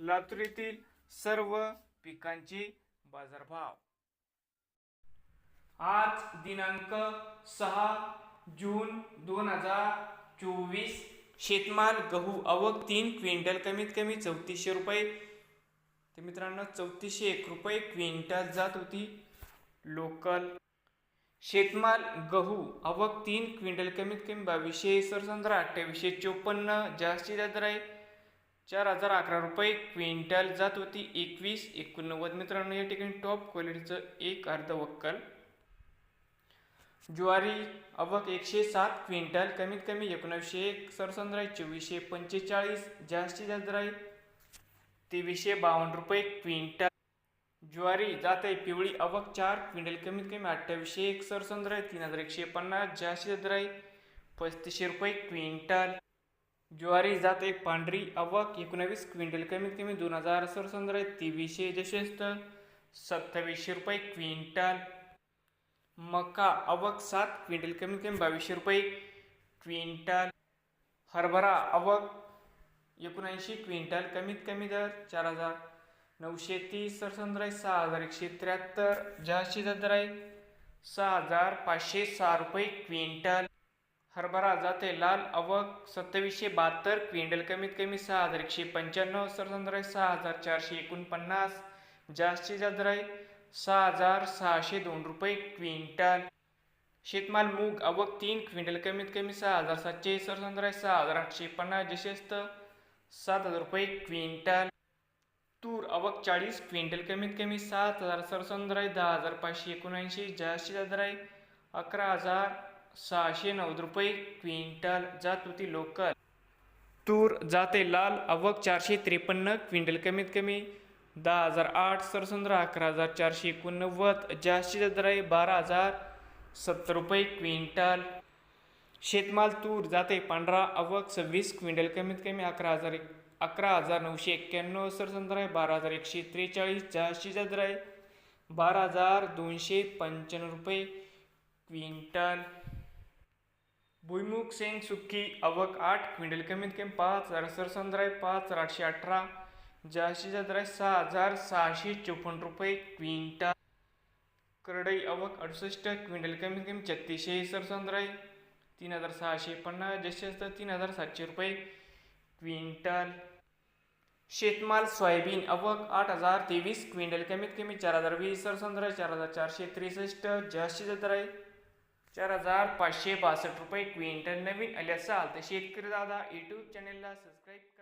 लातूर येथील सर्व पिकांचे बाजारभाव. आज दिनांक सहा जून दोन हजार चोवीस. शेतमाल गहू आवक तीन क्विंटल कमीत कमी चौतीसशे रुपये. तर मित्रांनो चौतीसशे एक रुपये क्विंटल जात होती लोकल. शेतमाल गहू आवक तीन क्विंटल कमीत कमी बावीसशे सरसंद्रा अठ्ठावीसशे चोपन्न जास्तीत जास्त आहे चार हजार अकरा रुपये क्विंटल जात होती. एकवीस एकोणनव्वद मित्रांनो या ठिकाणी टॉप क्वालिटीचं एक अर्ध वक्कल ज्वारी अवक एकशे सात क्विंटल कमीत कमी एकोणीसशे एक सरसंद्रा आहे. चोवीसशे पंचेचाळीस जास्तीत जास्त आहे तेवीसशे बावन्न रुपये क्विंटल. ज्वारी जात आहे. पिवळी अवक चार क्विंटल कमीत कमी अठ्ठावीसशे एक सरसंद्र आहे. तीन हजार एकशे पन्नास जास्तीत जास्त आहे पस्तीसशे रुपये क्विंटल. ज्वारी जात एक पांढरी आवक एकोणावीस क्विंटल कमीत कमी दोन हजार सरसंद्र आहे. तेवीसशे जशेस्त सत्तावीसशे रुपये क्विंटल. मका आवक सात क्विंटल कमीत कमी बावीसशे रुपये क्विंटल. हरभरा आवक एकोणऐंशी क्विंटल कमीत कमी दर चार हजार नऊशे तीस. सरसंद्र आहे सहा हजार एकशे त्र्याहत्तर. जास्तीत दर आहे सहा हजार पाचशे सहा रुपये क्विंटल. हरभरा जाते लाल अवक सत्तावीसशे बहात्तर क्विंटल कमीत कमी सहा हजार एकशे पंच्याण्णव सरसंद्र आहे सहा हजार चारशे एकोणपन्नास जास्तीत जास्त दर सहा हजार सहाशे दोन रुपये क्विंटल. शेतमाल मूग अवक तीन क्विंटल कमीत कमी सहा हजार सातशे सरसंद्र आहे सहा हजार आठशे पन्नास जशेस्त सात हजार रुपये क्विंटल. तूर अवक चाळीस क्विंटल कमीत कमी सात हजार सरसंद्र दहा हजार पाचशे एकोणऐंशी जास्तीत जास्त दर अकरा हजार सहाशे नव्वद रुपये क्विंटल जात होती लोकल. तूर जाते लाल आवक चारशे त्रेपन्न क्विंटल कमीत कमी दहा हजार आठ सरसंद्र अकरा हजार चारशे एकोणनव्वद जास्तीचा दर आहे बारा हजार सत्तर रुपये क्विंटल. शेतमाल तूर जाते पांढरा आवक सव्वीस क्विंटल कमीत कमी अकरा हजार एक अकरा हजार नऊशे एक्क्याण्णव सरसंद्र आहे बारा हजार एकशे त्रेचाळीस जास्तीचा दर आहे बारा हजार दोनशे पंच्याण्णव रुपये क्विंटल. भुईमुग शेंग सुक्की आवक आठ क्विंटल कमीत कमी पाच हजार सरसंद्र पाच हजार आठशे अठरा जास्तीत जास्त सहा हजार सहाशे चोपन्न रुपये क्विंटल. करडई आवक अडुसष्ट क्विंटल कमीत कमी छत्तीसशे सरसंद्राय तीन हजार सहाशे पन्नास जास्तीत जास्त तीन हजार सातशे रुपये क्विंटल. शेतमाल सोयाबीन आवक आठ हजार तेवीस क्विंटल कमीत कमी चार हजार वीस सरसंद्राय चार हजार चारशे त्रेसष्ट जास्तीत जास्त चार हजार पाचशे बासष्ट रुपये क्विंटल नवीन आले असाल तर शेतकरी दादा यूट्यूब चॅनेलला सबस्क्राईब